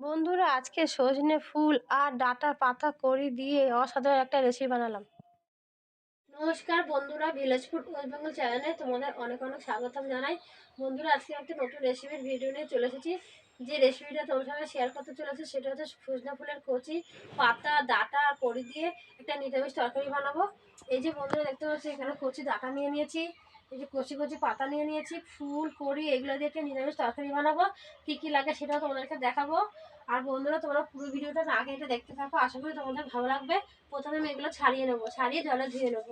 বন্ধুরা, আজকে সজনে ফুল আর ডাঁটা পাতা করি দিয়ে অসাধারণ একটা রেসিপি বানালাম। নমস্কার বন্ধুরা ভিলেজ ফুড ওয়েস্ট বেঙ্গল চ্যানেলে তোমাদের অনেক অনেক স্বাগতম জানাই। বন্ধুরা, আজকে একটা নতুন রেসিপির ভিডিও নিয়ে চলে এসেছি। যে রেসিপিটা তোমার সঙ্গে শেয়ার করতে চলেছে, সেটা হচ্ছে সজনা ফুলের কচি, পাতা, ডাঁটা আর কড়ি দিয়ে একটা নিরামিষ তরকারি বানাবো। এই যে বন্ধুরা, দেখতে পাচ্ছি, এখানে কচি, ডাটা নিয়ে নিয়েছি। এই যে কচি কচি পাতা নিয়ে নিয়েছি, ফুল, কড়ি, এগুলো দিয়ে নিরামিষ তরকারি বানাবো। কী কী লাগে সেটাও তোমাদেরকে দেখাবো। আর বন্ধুরা, তোমরা পুরো ভিডিওটা না কেটে দেখতে থাকো। আশা করি তোমাদের ভালো লাগবে। প্রথমে আমি এগুলো ছাড়িয়ে নেব, ছাড়িয়ে জলে ধুয়ে নেব।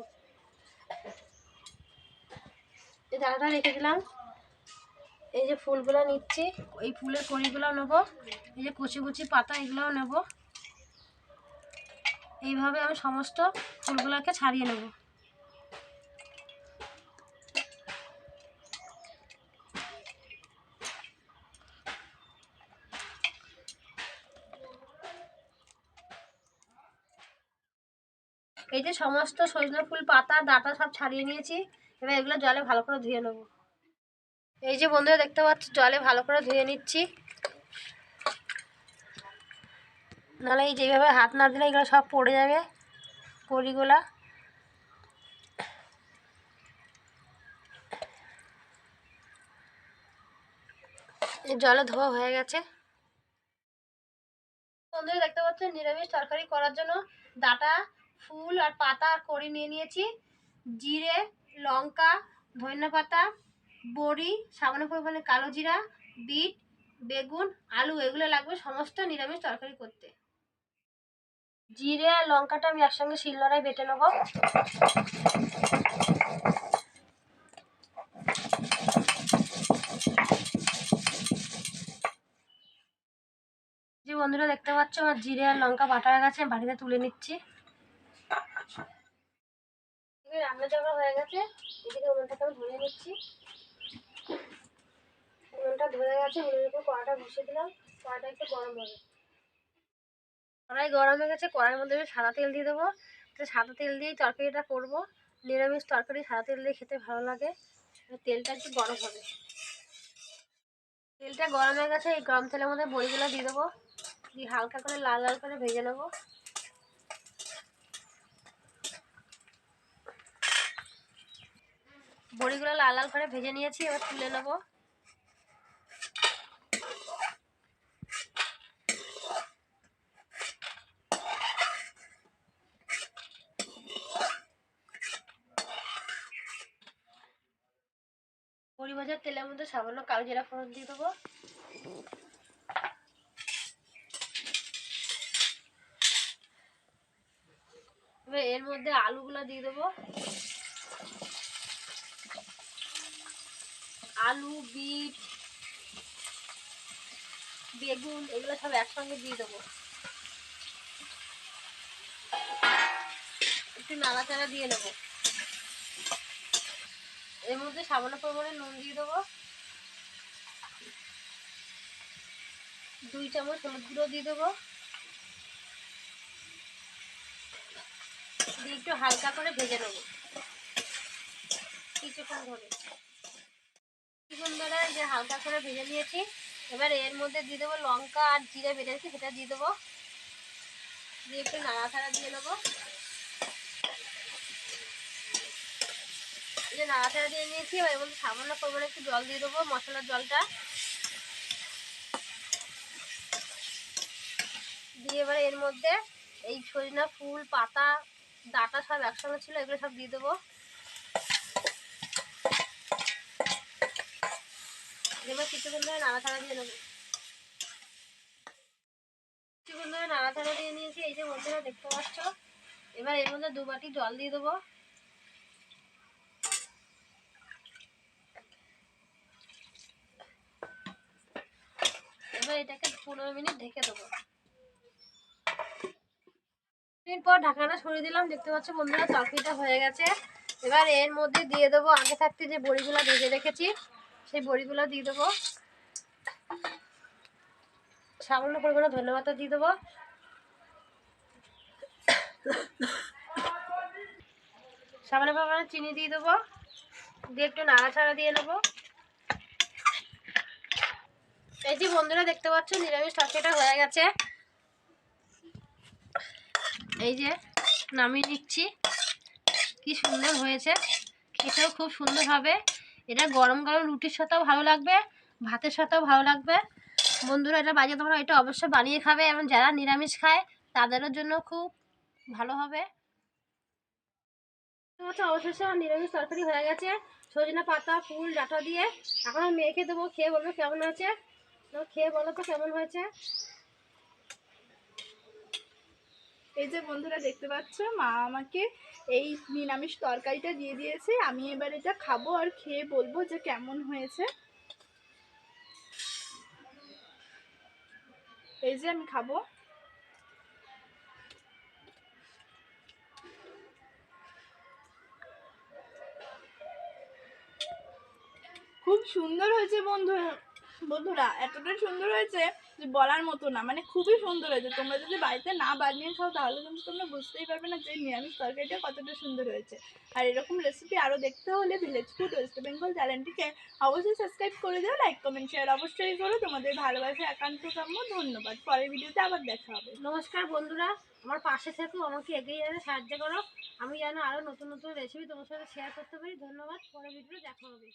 এই ডালটা রেখে দিলাম। এই যে ফুলগুলো নিচ্ছি, এই ফুলের কড়িগুলো নেব। এই যে কুচি কুচি পাতা, এগুলোও নেব। এইভাবে আমি সমস্ত ফুলগুলোকে ছাড়িয়ে নেব। এই যে সমস্ত সজনে ফুল, পাতা, ডাটা সব ছাড়িয়ে নিয়েছি। এবার এগুলো জলে ভালো করে ধুয়ে নেব। এই যে বন্ধুরা, দেখতে পাচ্ছি, জলে ভালো করে ধুয়ে নিচ্ছি। নাহলে এই যেভাবে হাত না দিলে এগুলো সব পড়ে যাবে কড়িগুলা জলে ধোয়া হয়ে গেছে। বন্ধুরা, দেখতে পাচ্ছেন নিরামিষ তরকারি করার জন্য ডাটা ফুল আর পাতা আর কড়ি নিয়ে নিয়েছি। জিরে, লঙ্কা, ধনিয়া পাতা, বড়ি, সামান্য পরিমাণে কালো জিরা, বিট, বেগুন, আলু, এগুলো লাগবে সমস্ত নিরামিষ তরকারি করতে। জিরে আর লঙ্কাটা আমি একসঙ্গে শিলনোড়ায় বেটে নেব। যে বন্ধুরা দেখতে পাচ্ছ, আমার জিরে আর লঙ্কা বাটা হয়ে গেছে বাড়িতে তুলে নিচ্ছি। হয়ে গেছে। এদিকে উনুনটাকে আমি উনুনটা গেছে, উনুনের উপর দিলাম। একটু গরম হবে। কড়াই গরম হয়ে গেছে, কড়াইয়ের মধ্যে আমি সাদা তেল দিয়ে দেবো। সাদা তেল দিয়েই তরকারিটা করব। নিরামিষ তরকারি সাদা তেল দিয়ে খেতে ভালো লাগে। তেলটা একটু গরম হবে। তেলটা গরম হয়ে গেছে, এই গরম তেলের মধ্যে বড়িগুলো দিয়ে দেবো। দিয়ে হালকা করে লাল লাল করে ভেজে নেব। বড়িগুলো লাল লাল করে ভেজে নিয়েছি, এবার তুলে নেব। বড়ি ভাজার তেলের মধ্যে সামান্য কালো জিরা ফোড়ন দিয়ে দেবো। এর মধ্যে আলুগুলো দিয়ে দেবো। আলু, বিট, বেগুন, এগুলো সব একসঙ্গে দিয়ে দেবো। একটু নাড়াচাড়া দিয়ে নেব। এর মধ্যে সামান্য পরিমাণে নুন দিয়ে দেবো। দুই চামচ হলুদ গুঁড়ো দিয়ে দেবো। দিয়ে একটু হালকা করে ভেজে নেব। কিছুক্ষণ ধরে। যে হালকা করে ভেজে নিয়েছি। এবার এর মধ্যে দিয়ে দেবো লঙ্কা আর জিরে বেড়েছি সেটা দিয়ে দেবো। দিয়ে একটু নাড়াচাড়া দিয়ে নেব যে নাড়াচাড়া দিয়ে নিয়েছি, এবার এর মধ্যে সামান্য পরিমাণে একটু জল দিয়ে দেবো, মশলার জলটা। দিয়ে এবার এর মধ্যে এই সজনা ফুল, পাতা, ডাটা সব একসঙ্গে ছিল, এগুলো সব দিয়ে দেবো। এবার জল দিয়ে দেবো। এবার এটাকে পনেরো মিনিট ঢেকে দেবো। পর ঢাকনাটা সরিয়ে দিলাম, দেখতে পাচ্ছ বন্ধুরা তরকারিটা হয়ে গেছে। এবার এর মধ্যে দিয়ে দেবো, আগে থাকতে যে বড়িগুলো ভেজে রেখেছি সেই বড়িগুলো দিয়ে দেবো। সামান্য পরিমাণে ধন্যবাদ দিয়ে দেবো। সামান্য পরিমাণে চিনি দিয়ে দেবো। দিয়ে একটু নাড়াচাড়া দিয়ে নেব। এই যে বন্ধুরা দেখতে পাচ্ছ, নিরামিষ তরকারিটা হয়ে গেছে। এই যে নামিয়ে নিচ্ছি। কি সুন্দর হয়েছে। খেতেও খুব সুন্দর হবে। এটা গরম গরম রুটির সাথেও ভালো লাগবে, ভাতের সাথেও ভালো লাগবে। বন্ধুরা, এটা বাজিয়ে তোমরা এটা অবশ্যই বানিয়ে খাবে এবং যারা নিরামিষ খায়, তাদেরও জন্য খুব ভালো হবে। আচ্ছা অবশেষে আমার নিরামিষ তরকারি হয়ে গেছে। সজনে পাতা, ফুল, ডাটা দিয়ে। এখন মেখে দেবো, খেয়ে বলব কেমন হয়েছে। খেয়ে বলো তো কেমন হয়েছে। এই যে বন্ধুরা দেখতে পাচ্ছ, মা আমাকে এই নিরামিষ তরকারিটা দিয়ে দিয়েছে। আমি এবার এটা খাব আর খেয়ে বলব যে কেমন হয়েছে। এই যে আমি খাব। খুব সুন্দর হয়েছে বন্ধু বন্ধুরা, এতটাই সুন্দর হয়েছে যে বলার মতো না মানে খুবই সুন্দর হয়েছে। তোমরা যদি বাড়িতে না বানিয়ে খাও, তাহলে কিন্তু তোমরা বুঝতেই পারবে না যে নিরামিষ তরকারিটা কতটা সুন্দর হয়েছে। আর এরকম রেসিপি আরও দেখতে হলে ভিলেজ ফুড ওয়েস্ট বেঙ্গল চ্যানেলটিকে অবশ্যই সাবস্ক্রাইব করে দিও লাইক কমেন্ট শেয়ার অবশ্যই করো। তোমাদের ভালোবাসা একান্ত কাম্য ধন্যবাদ। পরের ভিডিওতে আবার দেখা হবে। নমস্কার বন্ধুরা, আমার পাশে থেকেও আমাকে এগিয়ে যেতে সাহায্য করো। আমি যেন আরও নতুন নতুন রেসিপি তোমার সাথে শেয়ার করতে পারি। ধন্যবাদ, পরের ভিডিও দেখা হবে।